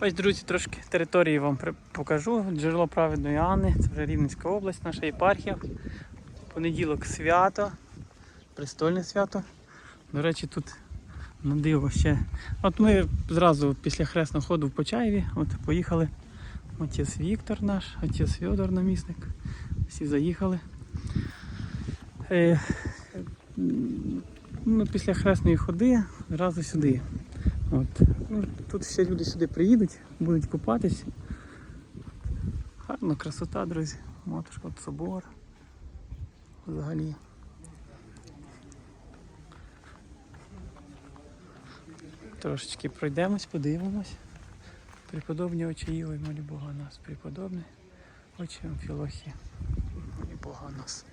Ось, друзі, трошки території вам покажу. Джерело праведної Анни, це вже Рівненська область, наша єпархія. Понеділок свято, престольне свято. До речі, тут на диво ще. От ми зразу після хресного ходу в Почаєві от поїхали. Отець Віктор наш, отець Федор намісник. Всі заїхали. Е, ну, після хресної ходи зразу сюди. От. Ну, тут ще люди сюди приїдуть, будуть купатись. Гарна красота, друзі. Матушка, от собор. Взагалі. Трошечки пройдемось, подивимось. Преподобні очі Іви, молі Бога нас. Преподобні очі Амфілохи. Молі Бога нас.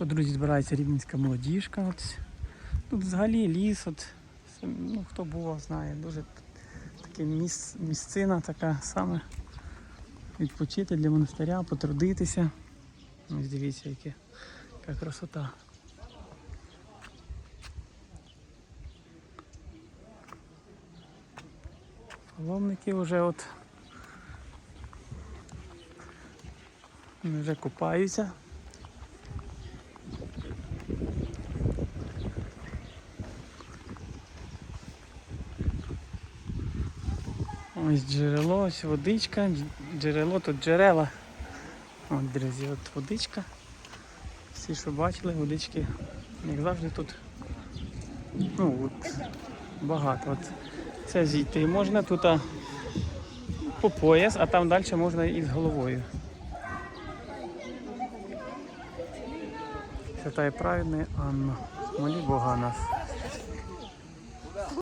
Тут, друзі, збирається рівненська молодіжка. От. Тут взагалі ліс, от, ну, хто був, знає, дуже таке міс, місцина така саме відпочити для монастиря, потрудитися. Ось дивіться, яке, яка красота. Паломники вже от вже купаються. Ось джерело, ось водичка, джерело тут джерела. От, друзі, от водичка. Всі, що бачили, водички, як завжди тут. Ну, от, багато. От. Це зійти можна тут а, по пояс, а там далі можна і з головою. Святая праведна Анна, молі Бога нас.